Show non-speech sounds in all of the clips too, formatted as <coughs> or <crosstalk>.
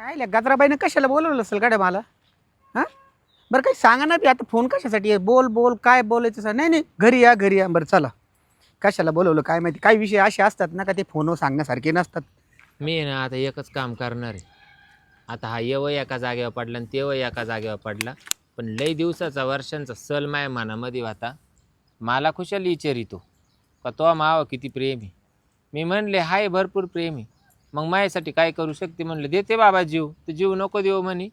काय गजराबाईनं कशाला बोलवलं असेल गाड्या मला? हां? बरं काही सांगा ना बी आता फोन कशासाठी आहे? बोल बोल काय बोलायचं सांग? नाही नाही घरी या घरी या. बरं चला. कशाला बोलवलं काय माहिती? काही विषय असे असतात ना का ते फोनवर सांगण्यासारखे नसतात? मी आहे ना आता एकच काम करणार आहे. आता हा येव एका जागेवर पडला आणि तेव एका जागेवर पडला. पण लई दिवसाचा वर्षांचा सल माय मनामध्ये होता. मला खुशाल विचारितो. का तो मावा किती प्रेम. आहे मी म्हणले हाय भरपूर प्रेम. आहे मग मायासाठी काय करू शकते म्हणलं देते बाबा जीव तर जीव नको देऊ म्हणे.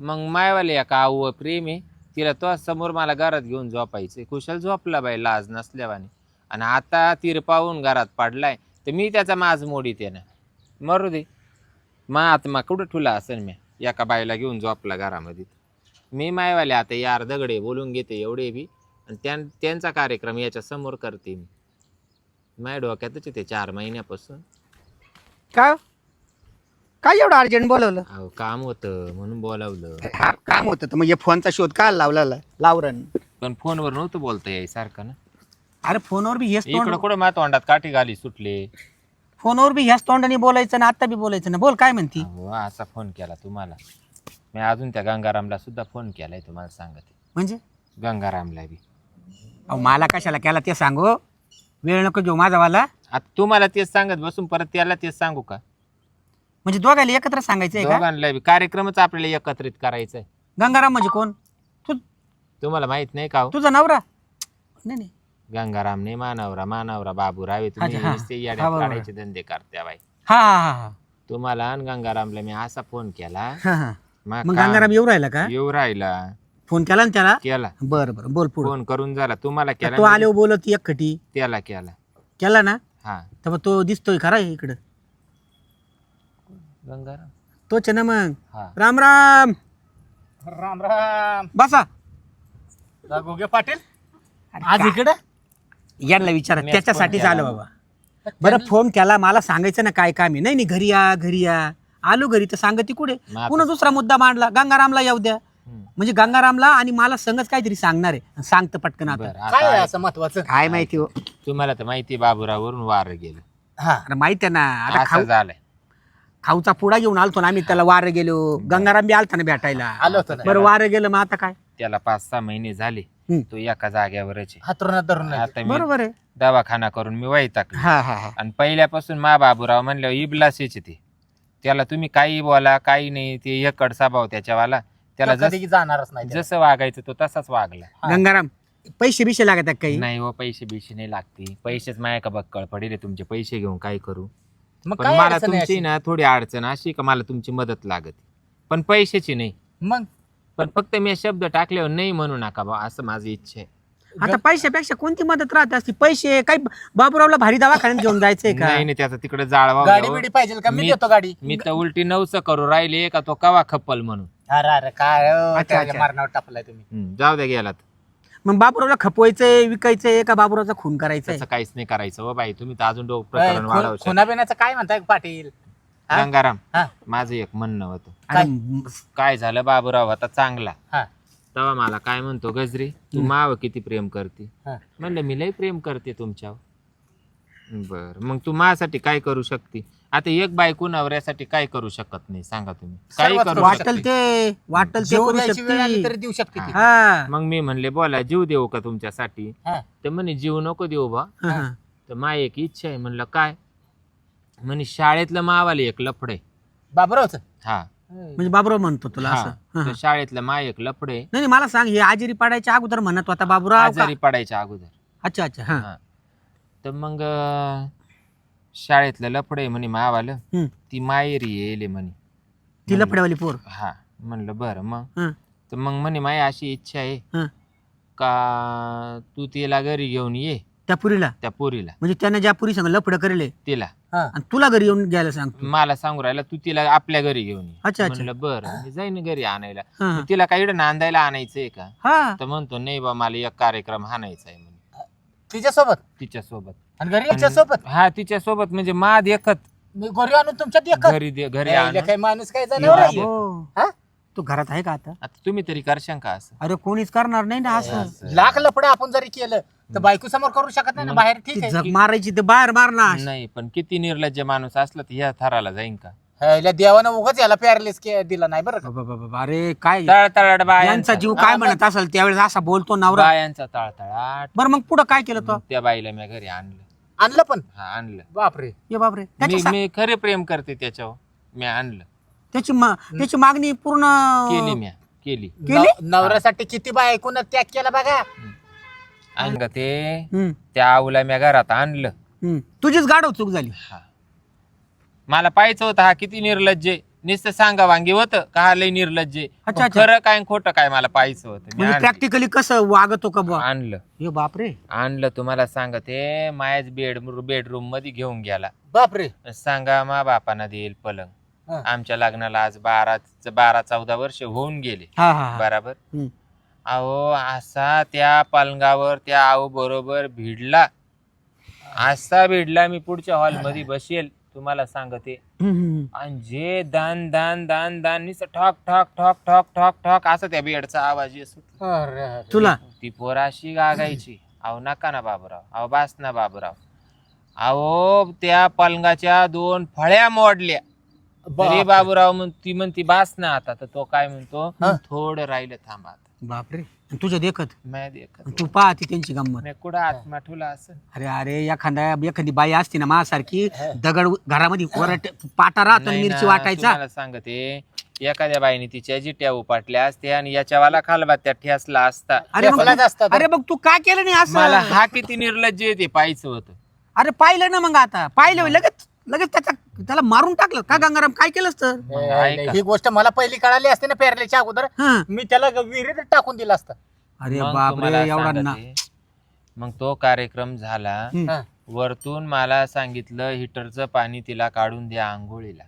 मग मायवाले एका आऊ प्रेम आहे तिला तो समोर मला घरात घेऊन झोपायचं कुशल झोपला बाई लाज नसल्यावाने आणि आता तीर पाहून घरात पाडलाय तर मी त्याचा माज मोडीत ना मरू दे. मा आत्मा कुठं ठुला असेल मी? एका बाईला घेऊन झोपला घरामध्ये. मी मायवाले आता यार दगडे बोलून घेते एवढे बी. आणि त्यां त्यांचा कार्यक्रम याच्यासमोर करते मी. माझ्या डोक्यातच ते चार महिन्यापासून. काय हो? काय एवढं अर्जंट बोलवलं? अहो काम होतं म्हणून बोलावलं. हा, काम होतं तर मग हे फोनचा शोध काय लावला लावरण. पण फोनवर नव्हतं बोलता याय सारखं ना? अरे फोनवर बी हेच तोंड इकडं कुठं मा तोंडात काठी घाली सुटले? फोनवर बी ह्याच तोंडाने बोलायचं ना आता बी बोलायचं ना? बोल काय म्हणती? अहो असा फोन केला तुम्हाला. मी अजून त्या गंगारामला सुद्धा फोन केलाय तुम्हाला सांगते. म्हणजे? गंगारामला बी. अहो मला कशाला केला ते सांगू? वेळ नको घेऊ माझावाला आता तुम्हाला तेच सांगत बसून परत त्याला तेच सांगू का? म्हणजे दोघायला एकत्र सांगायचंय का? दोघांना बी कार्यक्रमच आपल्याला एकत्रित करायचा आहे गंगाराम म्हणजे कोण? तू तुम्हाला माहीत नाही का हो? तुझा नवरा? नाही नाही. गंगाराम नाही मानवरा मानवरा बाबूराव. तुम्ही अच्छा, हा. नुसते हा, येड्यात बरोबर. काढायचे धंदे करत्या बाई. हा हा हा हा. तुम्हाला आणि गंगारामला मी असा फोन केला. हा हा. मग गंगाराम येऊ राहिला का? येऊ राहिला. फोन केला ना त्याला? केला. बरं बरं. बोल पुढे. फोन करून झाला. तुम्हाला केला तो मी आल्यावर बोलत एक खटी त्याला केला. केला ना? हा. तर मग तो दिसतोय खरा इकडं. गंगाराम. तोच आहे ना मग? हा. राम राम. राम राम. बसा. गोगे पाटील. आज इकडे? यांना विचारा मीच त्याच्यासाठीच फोन आलो केला. बाबा. बरं फोन केला मला सांगायचं ना काय काम आहे. नाही नाही घरी या घरी या. आलो घरी तर सांगते कुठे? पुन्हा दुसरा मुद्दा मांडला. गंगारामला येऊ द्या. म्हणजे गंगारामला आणि मला संगच काहीतरी सांगणार आहे. सांगतं पटकन आता. बरं काय आहे आता असं महत्वाचं? काय माहिती हो. तुम्हाला तर माहिती आहे, बाबूराववरून वार गेलं. हा. अरे माहिती आहे ना. आता असं खाऊ झालंय. खाऊचा पुडा घेऊन आलतो ना आम्ही त्याला वार गेलो. गंगाराम बी आलता ना भेटायला. आलो होतो ना. बरं वार गेलं मग आता काय? त्याला पाच सहा महिने झाले. हम्म. तो एका जाग्यावरच आहे. हातरुणात धरून नाही. आता मी बरोबर आहे. दवाखाना करून मी हा हा हा. आणि पहिल्यापासून मा बाबूराव म्हणल्यावर इबलासेच ते. त्याला तुम्ही काही बोला काही नाही. ते एकड स्वभाव त्याच्यावाला. त्याला तो कधी जस जाणारच नाही त्याला. जसं वागायचं तो तसाच वागला. हा. गंगाराम पैसे बिशे लागत आहेत काही? नाही हो पैसे बिशे नाही लागते. पैसेच माया का बक्कळ पडेल तुमचे? पैसे घेऊन काय करू? मग पण काय मला अडचण आहे तुमची अशी? ना थोडी अडचण अशी का मला तुमची मदत लागत पण पैशाची नाही. मग? पण फक्त मी शब्द टाकल्यावर नाही म्हणू नका बा असं माझी इच्छा आहे. आता पैशापेक्षा कोणती मदत राहते असती? पैसे काही बाबूरावला भारी दवाखान्यात घेऊन जायचंय का? नाही नाही त्याचा तिकडे जाळवा गाडी बिडी पाहिजे का? मी मी- देतो गाडी. मी तर उलटी नवस करू राहिले का? तो कवा खप्पल म्हणून? अरे अरे काय हो, अच्छा, त्याच्या अच्छा. मारणावर टाकलाय तुम्ही? हम्म, जाऊ द्या गेलात. मग बाबूरावला खपवायचंय विकायचंय का बाबूरावचा खून करायचंय? तसं काहीच नाही करायचं हो बाई. तुम्ही तर अजून डोक काय, खून- काय म्हणताय पाटील? हा? गंगाराम हा. माझं एक म्हणणं होतं. अरे, काय? झालं बाबूराव? होता चांगला. हा. तेव्हा मला काय म्हणतो गजरी तू माव किती प्रेम करते? हा. म्हणलं मी लय प्रेम करते तुमच्यावर. बर. मग तू माझ्यासाठी काय करू शकते? आता एक बायको नवऱ्यासाठी काय करू शकत नाही? सांगा तुम्ही. सर्वच करू वाटल शकते. ते वाटल ते जीव करू द्यायची वेळ आली शकते. देऊ शकते ती. हा. मग मी म्हणले बोला जीव देऊ का तुमच्यासाठी? हा. तर म्हणे जीव नको देऊ बा हा. तर माय एक इच्छा आहे. म्हणलं काय? म्हणे शाळेतलं मावाले एक लफडे बाबरावच? हा. म्हणजे बाबूराव म्हणतो तुला. असं. हा, तर. शाळेतलं माय एक लफडे नाही नाही, मला सांग हे आजारी पडायच्या अगोदर म्हणत होता बाबूराव का? आजारी पडायच्या अगोदर. अच्छा अच्छा हा. हा. तर मग अं, शाळेतलं लफडे म्हणे मावालं. हम्म. ती मायरी येले म्हणे. ती लफड्यावाली पोर? हा म्हणलं बरं मग. हा. तर मग म्हणे माय अशी इच्छा आहे हा. का तू तिला घरी घेऊन ये? त्या पुरीला? त्या पोरीला. म्हणजे त्याने ज्या पुरी सांग लफड करेले तिला. आणि तुला घरी येऊन घ्यायला सांगतो मला सांगू राहिला तू तिला आपल्या घरी घेऊन ये. अच्छा, अच्छा. म्हणलं बरं मी जाईन घरी आणायला. हा, तिला काही नांदायला आणायचंय का? हा. तर म्हणतो नाही बा मला एक कार्यक्रम हाणायचा आहे म्हणे तिच्यासोबत? तिच्या सोबत आणि घरी तिच्यासोबत हा तिच्या सोबत म्हणजे माद एकत मी घरी आणून तुमच्यात घरी दे- घरी आणून. काही माणूस काय बाबा. हो. हा? तू घरात आहे का आता? आता तुम्ही तरी करशां का असं? अरे कोणीच करणार नाही ना असं. लाख लपडे आपण जरी केलं तर बायको समोर करू शकत नाही ना बाहेर ठीक ती आहे. मारायची ते बाहेर मारणार. नाही पण किती निर्लज्ज माणूस असला तर ह्या थराला जाईन का? ह्याला देवानं उगाच याला पॅरलेस दिला नाही बरं का. बाबा, अरे काय? तळतळाट बायांचा. यांचा जीव काय म्हणत असेल त्यावेळेस असा बोलतो नवरा? बायांचा तळतळाट. बरं मग पुढं काय केलं तो? त्या बाईला मी घरी आणलं. आणलं पण? हा आणलं. बापरे. ये बापरे. त्याची मी सा- मी खरे प्रेम करते त्याच्यावर. मी आणलं. त्याची मा- त्याची मागणी पूर्ण केली मी केली. केली? नव- नवऱ्यासाठी किती बाय ऐकून त्याग केला बघा. आणि ते. हम्म, त्या आऊला मी घरात आणलं. हम्म. तुझीच गाडव चूक झाली. हा. मला पाहायचं होतं हा किती निर्लज्ज आहे. नुसतं सांगा वांगी होतं का हा लय निर्लज्ज आहे. अच्छा, पण अच्छा. खरं काय आणि खोटं काय मला पाहायचं होतं मी म्हणजे आणलं. प्रॅक्टिकली कसं वागतो का बुवा आणलं हे बापरे आणलं तुम्हाला सांगते मायाच बेड बेडरूममध्ये घेऊन गेला बापरे सांगा मा बापाना देईल पलंग हा. आमच्या लग्नाला आज बारा बारा चौदा वर्ष होऊन गेले हा हा हा. बराबर हम्म. अहो असा त्या पलंगावर त्या आऊ बरोबर भिडला असा भिडला मी पुढच्या हॉलमध्ये बसेल तुम्हाला सांगते हम्म. आणि जे दान दान दान दान नुसतं ठॉक ठॉक ठॉक ठॉक ठॉक ठॉक असं त्या बेडचा आवाज येत होता. अरे, अरे. तुला ती पोराशी गागायची अहो नका ना बाबूराव अहो बास ना बाबूराव अहो त्या पलंगाच्या दोन फळ्या मोडल्या तरी बाप. बाबूराव म्हण ती म्हणती बास ना आता तर तो काय म्हणतो हा. थोडं राहिलं थांबा बापरे. आणि तुझ्या देखत? मी देखत. तू पाहती त्यांची गंमत. कुठं आत्मा ठेवला असं अरे अरे एखाद्या एखादी बाई असती ना माझ्यासारखी दगड घरामध्ये वरट पाटा राहतो आणि नाही मिरची वाटायचा. तुम्हाला सांगते एखाद्या बाईने तिच्या जिट्या उपाटल्या असत्या आणि याच्यावाला खालबात्या ठेसला असता. अरे मग असता अरे मग तू काय केलं नाही मला असं हा किती निर्लज्ज आहे ते पाहायचं होतं. अरे पाहिलं ना मग आता. पाहिलं लगेच लगेच त्याचा त्याला मारून टाकलं. का गंगाराम काय केलंस तर? मग ए, ऐका. ही गोष्ट मला पहिली कळाली असते ना पेरल्याच्या अगोदर. हा. मी त्याला विहिरीत टाकून दिला असता. अरे मग बापरे तुम्हाला एवढा ना. मग तो कार्यक्रम झाला. हम्म. हा. वरतून मला सांगितलं हिटरचं पाणी तिला काढून द्या आंघोळीला.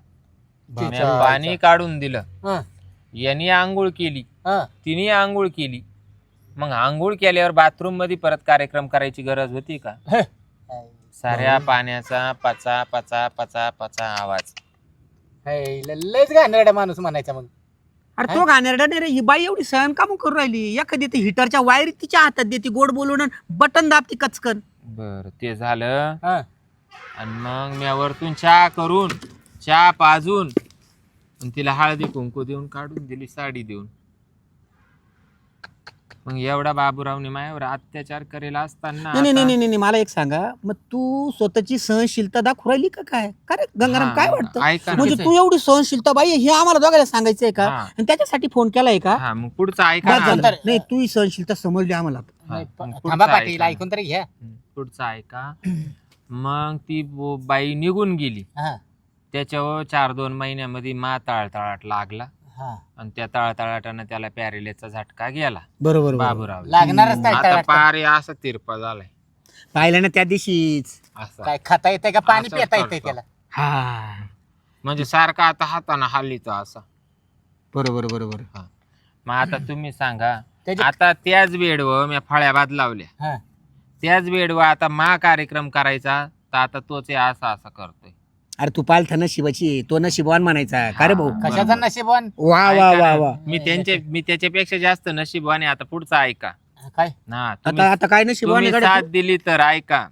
मी तिच्या पाणी काढून दिलं. हा, यांनी आंघोळ केली. हा. तिने आंघोळ केली. मग आंघोळ केल्यावर बाथरूममध्ये परत कार्यक्रम करायची गरज होती का. साऱ्या पाण्याचा पचा पचा पचा पचा आवाज. हे, ल- लयच घाणेरडा माणूस म्हणायचा मग. अरे तो घाणेरडा नाही रे ही बाई एवढी सहन काम करून राहिली. एखादी ती हिटरच्या वायरी तिच्या हातात देते गोड बोलून बटन दाबती कचकन. बर ते झालं. हा. आणि मग मी वरतून चहा करून चहा पाजून आणि तिला हळदी कुंकू देऊन काढून दिली साडी देऊन. मग एवढा बाबूरावने मायावर अत्याचार करेल असताना नाही नाही आता- नाही नाही नाही, मला एक सांगा. मग तू स्वतःची सहनशीलता दाखवू राहिली का काय? का रे? गंगाराम हा, काय वाटतं? ऐका ना. म्हणजे तू एवढी सहनशीलता बाई हे आम्हाला दोघायला सांगायचंय का? हा. आणि त्याच्यासाठी फोन केलाय का? हा मग पुढचं ऐका बस ना. झालं. नंतर- नाही तू ही सहनशीलता समजली आम्हाला. नाही, मग प- पुढचं थांबा पाटील ऐका. ऐकून तरी घ्या. हम्म, पुढचं ऐका. मग ती बो- बाई निघून गेली. हा, त्याच्यावर चार दोन महिन्यामध्ये मा तळतळाट लागला. हा. आणि त्या तळतळाटानं त्याला पॅरेलेचा झटका गेला. बरोबर बरोबर. बाबूराव. लागणारच नाही आता तळाट. पारे असा तिरपा झालाय. पाहिलं ना त्या दिवशीच. असा. काय खाता येतंय का? पाणी असं पिता करतो. त्याला. हा. म्हणजे सारखा आता हाताने हल्लीचा असा. बरोबर बरोबर. मग आता तुम्ही सांगा त्याच्या- आता त्याच बेडवर मी फळ्या बाद लावल्या हा. त्याच बेडवर आता मा कार्यक्रम करायचा तर आता तोच हे असा असा करतोय. अरे तू पालथा नशिबाची तो नशिबवान म्हणायचा. का रे भाऊ. कशाचा. नशीबवान वा वा वा वा. मी त्यांचे मी त्याच्यापेक्षा जास्त नशीबवाने आता पुढचं ऐका. काय? ना तुम्ही आता आता काय नशिबवान तुम्ही आहे गड्या? साथ तू? दिली तर ऐका.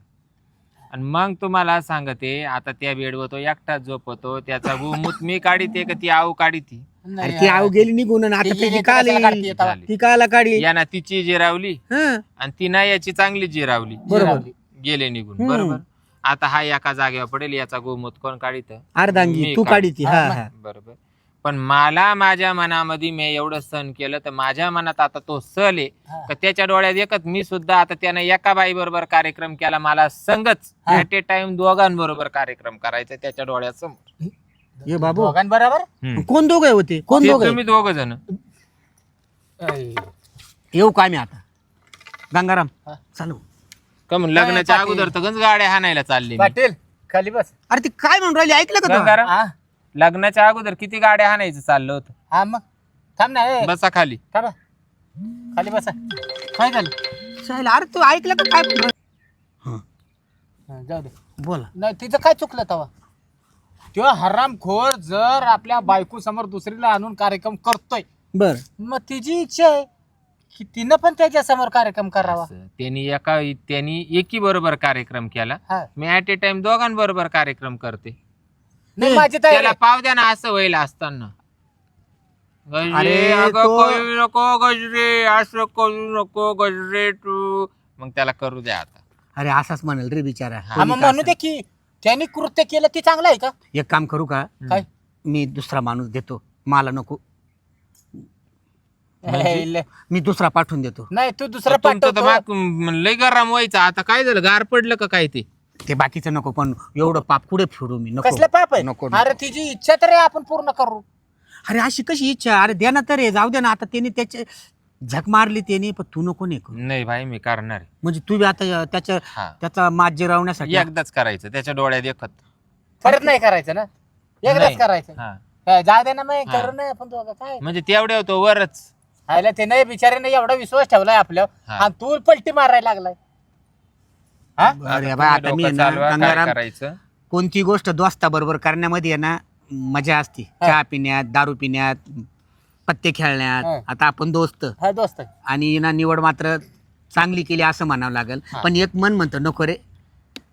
आणि मग तुम्हाला सांगते आता त्या बेडवर तो एकटाच झोपतो त्याचा गुमूत मी काढीते का ती आऊ काढीती? अरे ती आव गेली निघून आणि आता ती का आली? झाली. ती काला काढी. याना तिची जिरावली. हं, आणि ती ना याची चांगली जिरावली. बरोबर. गेले निघून. हम्म. बरोबर? आता हा एका जागेवर पडेल याचा गोमूत कोण काढित? अर्धांगी मी तू काढ- काढी ती हा. बरोबर. पण मला माझ्या मनामध्ये मी एवढं सण केलं तर माझ्या मनात आता तो सल आहे. हा. का त्याच्या डोळ्यात एकच मी सुद्धा आता त्याने एका बाई बरोबर कार्यक्रम केला मला संगच हा. ऍट ए टाइम दोघांबरोबर कार्यक्रम करायचा त्याच्या डोळ्यासमोर. ये बाबू. दोघांबरोबर? हम्म. कोण दोघ होते कोण ते दोघ तुम्ही दोघ जण. ऐ, येऊ काय मी आता? गंगाराम हा. चालू. का म्हणून लग्नाच्या पाटील. अगोदर तर गंज गाड्या हाणायला चालली मी. पाटील खाली बस. अरे ती काय म्हणून राहिली? ऐकलं का तू? गंगाराम हा. लग्नाच्या अगोदर किती गाड्या हाणायचं चाललं होतं? हा मग. थांब ना ए, बसा खाली. थांबा. खाली बसा. काय झालं? चालेल. अरे तू ऐकलं का काय? म्हणून राहिली? हा, जाऊ दे. बोला. नाही तिचं काय चुकलं तवा? तो हरामखोर जर आपल्या बायको समोर दुसरीला आणून कार्यक्रम करतोय. बर. मग तिची इच्छा आहे. की तिनं पण त्याच्यासमोर कार्यक्रम करावा. असं. त्यांनी एका त्यांनी एकी बरोबर कार्यक्रम केला. हा. मी ऍट ए टाइम दोघांबरोबर कार्यक्रम करते. नाही माझी तयारी त्याला आहे. पाव द्या ना असं होईल असताना. गजरे, अरे, अगं तो- करू नको गजरे असं करू नको गजरे तू. मग त्याला करू द्या आता. अरे असाच म्हणेल रे बिचारा. हा, मग म्हणू दे की त्यांनी कृत्य केलं ते चांगलं आहे का? एक काम करू का? काय? मी दुसरा माणूस देतो. मला नको म्हणजे? मी दुसरा पाठवून देतो. नाही तू दुसरं तुमचं तर पाठवतो. माग- लय गरम व्हायचं. आता काय झालं गार पडलं का काय ते? ते बाकीचं नको पण एवढं पाप कुठे फिरू मी? नको. कसलं पाप आहे? नको, नको. अरे तिची इच्छा तरी आपण पूर्ण करू. अरे अशी कशी इच्छा? अरे द्या ना तर हे, जाऊ दे ना. आता त्याने त्याचे झक मारली त्याने पण तू नको नाही करू. नाही भाई मी करणार आहे. म्हणजे तू बी आता त्याच्या हा. त्याचा मात जिरवण्यासाठी एकदाच करायचं त्याच्या डोळ्यात एकत परत नाही करायचं ना? एकदाच नाही. करायचं. हा. काय, जाऊ दे ना मग हा. करू नाही आपण दोघं काय? म्हणजे तेवढ्या होतो वरच. आयला ते नाही बिचाऱ्याने एवढा विश्वास ठेवलाय आपल्यावर हा. आणि तू पलटी मारायला लागलाय. हा? अरे बाय आता मी आहे ना, चालवा काय गंगाराम करायचं? कोणती गोष्ट दोस्ता बरोबर करण्यामध्ये आहे ना मजा असते. हा. चहा पिण्यात दारू पिण्यात पत्ते खेळण्यात. आता आपण दोस्त. हा दोस्त आणि ना निवड मात्र चांगली केली असं म्हणावं लागेल. हा. पण एक मन म्हणतं नको रे.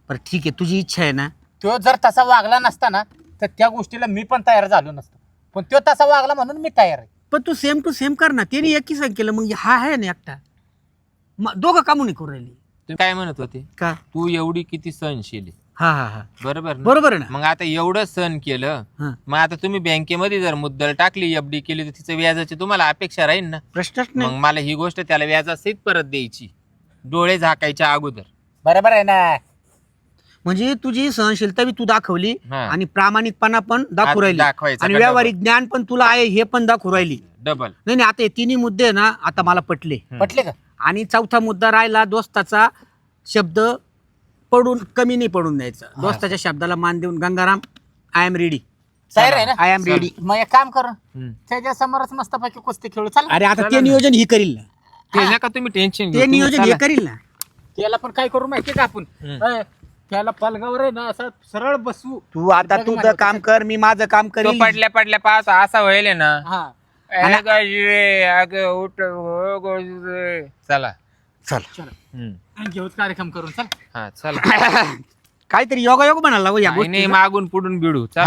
बरं ठीक आहे तुझी इच्छा आहे ना. तो जर तसा वागला नसता ना तर त्या गोष्टीला मी पण तयार झालो नसतो. पण तो तसा वागला म्हणून मी तयार आहे. पण तू सेम टू सेम कर ना. त्याने एकही सांग केलं मग हा आहे ना एकटा? मग दोघं कामून करू राहिली? काय म्हणत होते? का? तू एवढी किती सहनशील आहे. हा हा हा. बरोबर ना? बरोबर आहे ना? मग आता एवढं सण केलं हा. मग आता तुम्ही बँकेमध्ये जर मुद्दल टाकली एफडी केली तर तिचं व्याजाची तुम्हाला अपेक्षा राहील ना? प्रश्नच मग नाही मला ही गोष्ट त्याला व्याजासहित परत द्यायची. डोळे झाकायच्या अगोदर. बरोबर आहे ना? म्हणजे तुझी सहनशीलता बी तू दाखवली हा. आणि प्रामाणिकपणा पण दाखवू राहिली. दाखवायचा आणि का व्यावहारिक ज्ञान पण तुला आहे हे पण दाखवू राहिली. डबल. नाही नाही आता हे तिन्ही मुद्दे ना आता मला पटले. पटले का? आणि चौथा मुद्दा राहिला दोस्ताचा शब्द पडून कमी नाही पडून द्यायचा. दोस्ताच्या शब्दाला मान देऊन गंगाराम आय एम रेडी तयार आहे ना? आय एम रेडी मग एक काम कर. हम्म. त्याच्या समोरच मस्तपैकी कुस्ती खेळू. चाल. अरे आता ते. नियोजन ही करील ना. ते नका तुम्ही टेन्शन ते नियोजन हे करील ना. त्याला पण काय करू माहितीये का आपण? हम्म. त्याला पलगावर आहे ना असं सरळ बसवू तू आता तुझं माझ्या काम कर मी माझं काम तो करील पडल्या पडल्या पाच असा व्हायले ना. हा. अगं उठ हो गजरे. चला. चल. चल. हम्म. घेऊच कार्यक्रम करून चल. हा चला. <coughs> काहीतरी योगायोग म्हणाला हो या मागून पुढून बिडू चला.